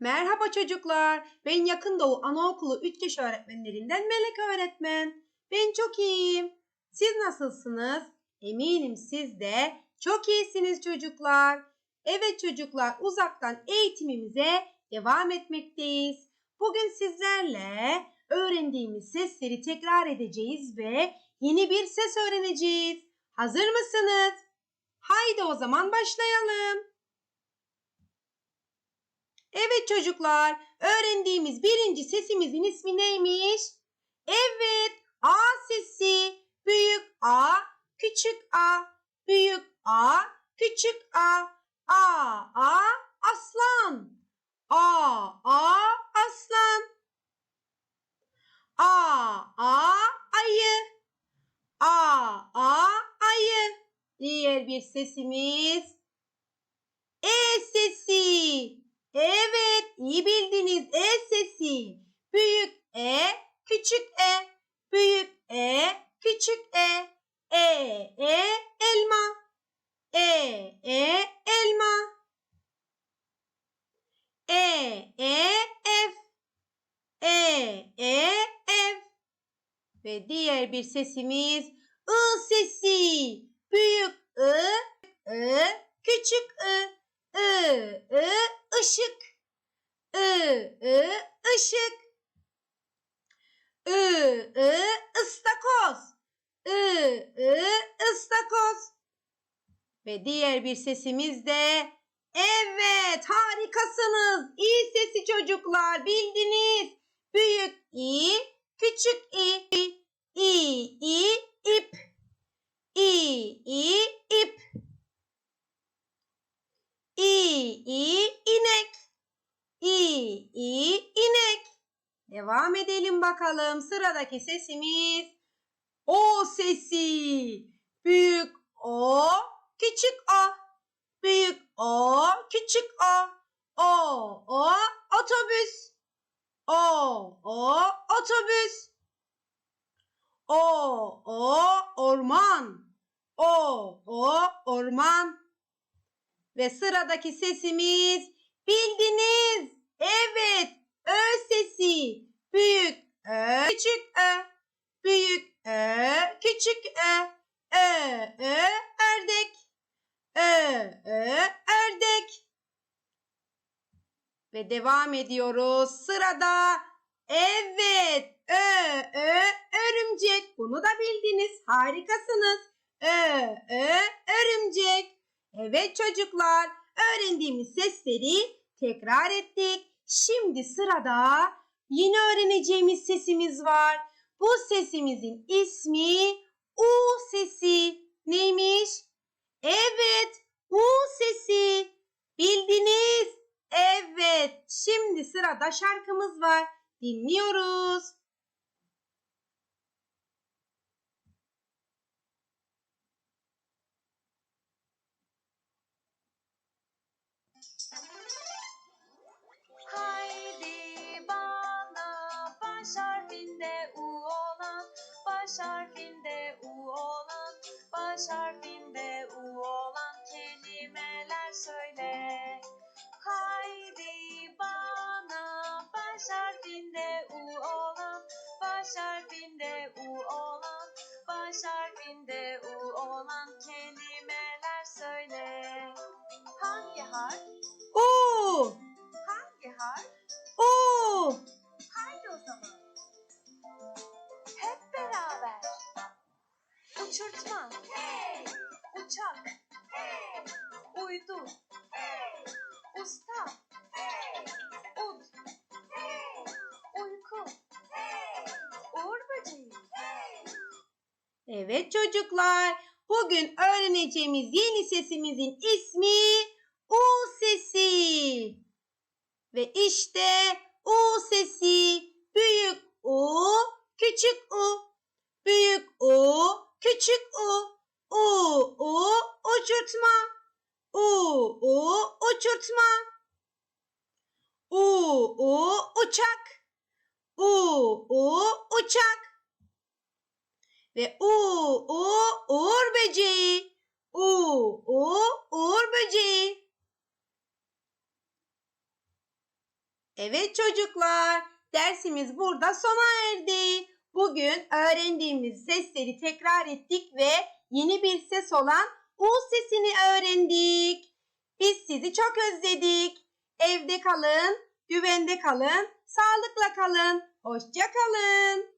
Merhaba çocuklar. Ben Yakın Doğu Anaokulu 3 yaş öğretmenlerinden Melek öğretmen. Ben çok iyiyim. Siz nasılsınız? Eminim siz de çok iyisiniz çocuklar. Evet çocuklar uzaktan eğitimimize devam etmekteyiz. Bugün sizlerle öğrendiğimiz sesleri tekrar edeceğiz ve yeni bir ses öğreneceğiz. Hazır mısınız? Haydi o zaman başlayalım. Evet çocuklar, öğrendiğimiz birinci sesimizin ismi neymiş? Evet, A sesi. Büyük A, küçük A. Büyük A, küçük A. A, A, aslan. A, A, aslan. A, A, ayı. A, A, ayı. Diğer bir sesimiz E, elma. E, E, ev. E, E, ev. Ve diğer bir sesimiz I sesi. Büyük I, I, küçük I. I, I, ışık. I, I, ışık. I, I, ıstakoz. I, I, ıstakoz. Ve diğer bir sesimiz de evet harikasınız. İyi sesi çocuklar bildiniz. Büyük i, küçük i. İ, i, ip. İ, i, ip. İ, i, inek. İ, i, inek. Devam edelim bakalım. Sıradaki sesimiz O sesi. Büyük O, küçük O. Büyük O, küçük O. O, O, otobüs. O, O, otobüs. O, O, orman. O, O, orman. Ve sıradaki sesimiz bildiniz. Evet. Ö sesi. Büyük Ö, küçük Ö. Büyük Ö, küçük Ö. Ö, Ö, ördek. Ö, Ö, ördek. Ve devam ediyoruz. Sırada evet. Ö, Ö, örümcek. Bunu da bildiniz. Harikasınız. Ö, Ö, örümcek. Evet çocuklar, öğrendiğimiz sesleri tekrar ettik. Şimdi sırada yeni öğreneceğimiz sesimiz var. Bu sesimizin ismi U sesi. Neymiş? Evet, U sesi. Bildiniz? Evet. Şimdi sırada şarkımız var. Dinliyoruz. Uydu. Hey. Usta. Hey. Ud. Hey. Uyku. Hey. Uğur böceği. Hey. Evet çocuklar, bugün öğreneceğimiz yeni sesimizin ismi U sesi. Ve işte U sesi. Büyük U, küçük U. Büyük U, küçük U. U, U, uçurtma. U, uçurtma. U, U, uçak. U, U, uçak. Ve u u uğur böceği. U u uğur böceği. Evet çocuklar, dersimiz burada sona erdi. Bugün öğrendiğimiz sesleri tekrar ettik ve yeni bir ses olan U sesini öğrendik. Sizi çok özledik. Evde kalın, güvende kalın, sağlıkla kalın. Hoşça kalın.